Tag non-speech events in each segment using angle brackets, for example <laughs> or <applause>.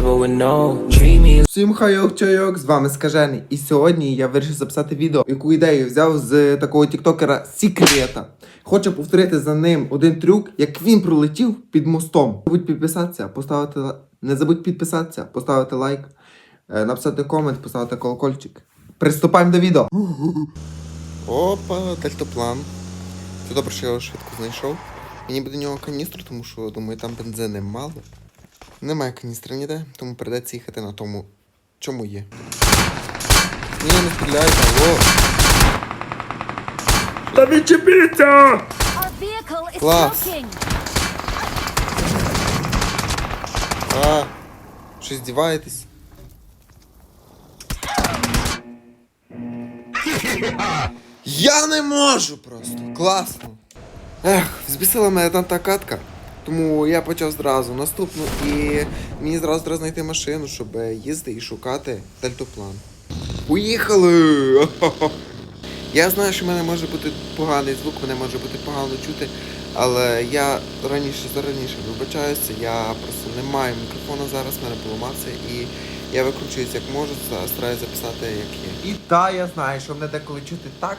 never would know. Treat me Всім хайок чайок, з вами Скажений. І сьогодні я вирішив записати відео, яку ідею взяв з такого тіктокера Секрета. Хочу повторити за ним один трюк, як він пролетів під мостом. Не забудь підписатися, поставити ла- не забудь підписатися, поставити лайк, е, написати комент, поставити колокольчик. Приступаємо до відео. Опа, дельтаплан. Це добре, що я його швидко знайшов. Мені буде нього каністру, тому що думаю, там бензини мало. Немає каністри ніде, тому придеться їхати на тому, чому є. Ні, не стріляйте, алло. Та відчепіться! Smoking. А, що здіваєтесь? Я не можу просто. Класно. Ех, збісила мене там та катка. Тому я почав зразу наступну і мені зразу треба знайти машину, щоб їздити і шукати дельтоплан. Поїхали! <laughs> Я знаю, що в мене може бути поганий звук, мене може бути погано чути, але я раніше зараніше вибачаюся, я просто не маю мікрофона зараз, в мене поламався і я викручуюсь як можу, стараюся записати як є. І та я знаю, що мене деколи чути так,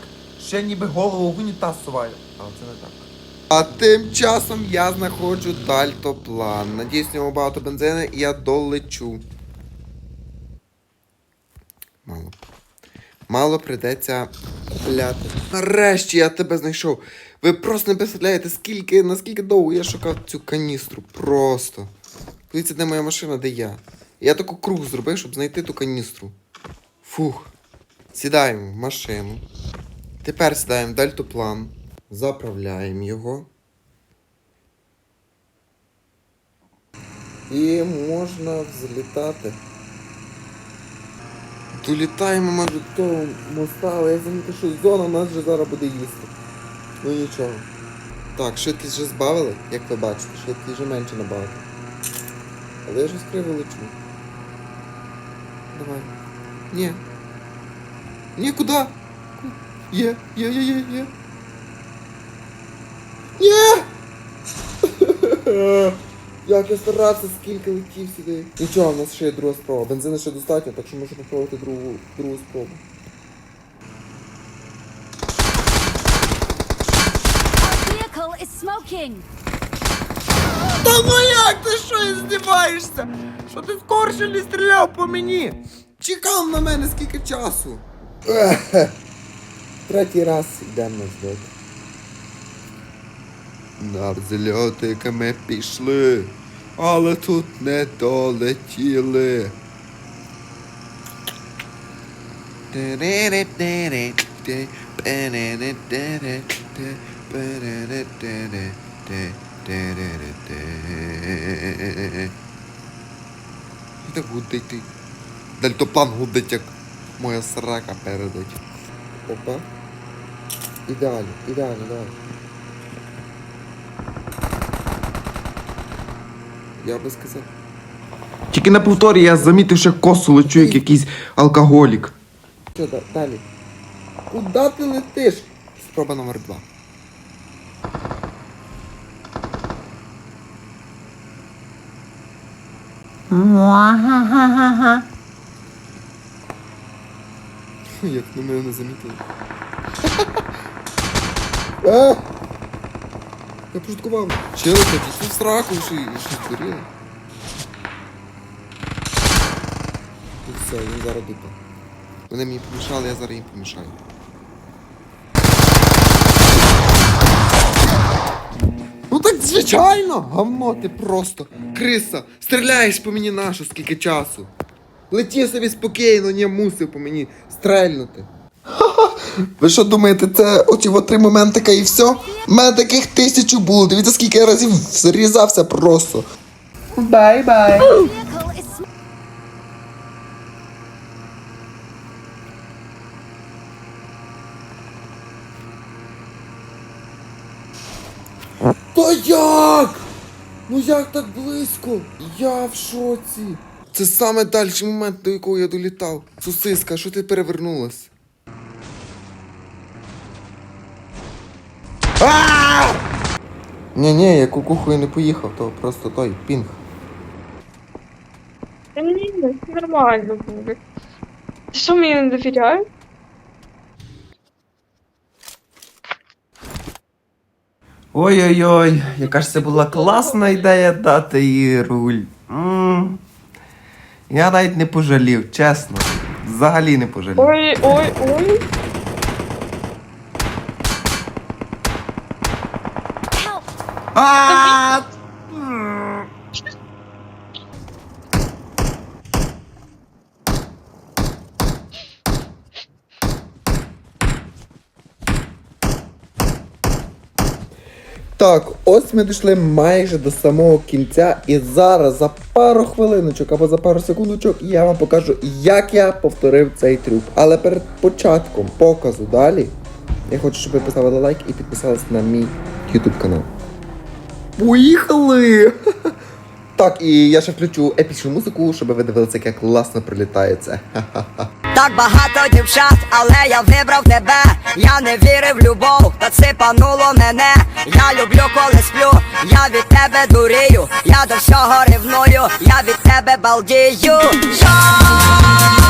я ніби голову в унітаз суваю, але це не так. А тим часом я знаходжу дальтоплан. Надіюсь, в нього багато бензину і я долечу. Мало. Мало прийдеться купляти. Нарешті я тебе знайшов. Ви просто не представляєте, скільки, наскільки довго я шукав цю каністру. Просто. Дивіться, де моя машина, де я. Я таку круг зробив, щоб знайти ту каністру. Фух. Сідаємо в машину. Тепер сідаємо в дельтоплан. Заправляємо його. І можна взлітати. Долітаємо ми до того моста, але я замітив, що зона нас вже зараз буде їсти. Ну нічого. Так, швидкість вже збавили, як ви бачите, швидкість вже менше набагато. Але я ж криво лечу. Давай. Ні. Ні, куди? Є, є, є, є, є. Ні! Як я старався, скільки летів сюди. Нічого, в нас ще є друга спроба. Бензину ще достатньо, так що можу попробувати другу, другу спробу. Та ну як ти що здіваєшся? Що ти скорше не стріляв по мені? Чекав на мене скільки часу. Третій раз йдемо на зльот. На взльотики ми пішли, але тут не долетіли. Так гудить ти. Дельтоплан гудить, як моя срака передать. Опа. Ідеально, ідеально, давай. Я би сказав. Тільки на повторі я замітив, що косу лечу, як якийсь алкоголік. Що да- далі? Куда ти летиш? Спроба номер два. Як на мене не замітили. А! <laughs> Я пошуткував. Чели, тоді в сраку, що що здуріли. І все, він зараз дупа. Вони мені помішали, я зараз їм помішаю. Ну так звичайно, говно ти просто. Криса, стріляєш по мені нашу скільки часу. Леті собі спокійно, не мусив по мені стрельнути. Ви що думаєте, це оці от три моментика і все? У мене таких тисячу було. Дивіться, скільки я разів зрізався просто. Бай-бай. Та як? Ну як так близько? Я в шоці. Це саме дальший момент, до якого я долітав. Сосиска, що ти перевернулась? Ні, ні, я кукухою не поїхав, то просто той пінг. Та ні, все нормально буде. Ти що мені не довіряєш? Ой-ой-ой, яка ж це була класна ідея дати їй руль. м Я навіть не пожалів, чесно. Взагалі не пожалів. Ой, ой, ой. Help! А! Так, ось ми дійшли майже до самого кінця, і зараз за пару хвилиночок або за пару секундочок я вам покажу, як я повторив цей трюк. Але перед початком показу далі я хочу, щоб ви поставили лайк і підписалися на мій YouTube канал. Поїхали! <laughs> Так, і я ще включу епічну музику, щоб ви дивилися, як класно прилітає це. <laughs> Так багато дівчат, але я вибрав тебе. Я не вірив в любов, та це пануло мене. Я люблю, коли сплю, я від тебе дурію, я до всього ревную, я від тебе балдію. Я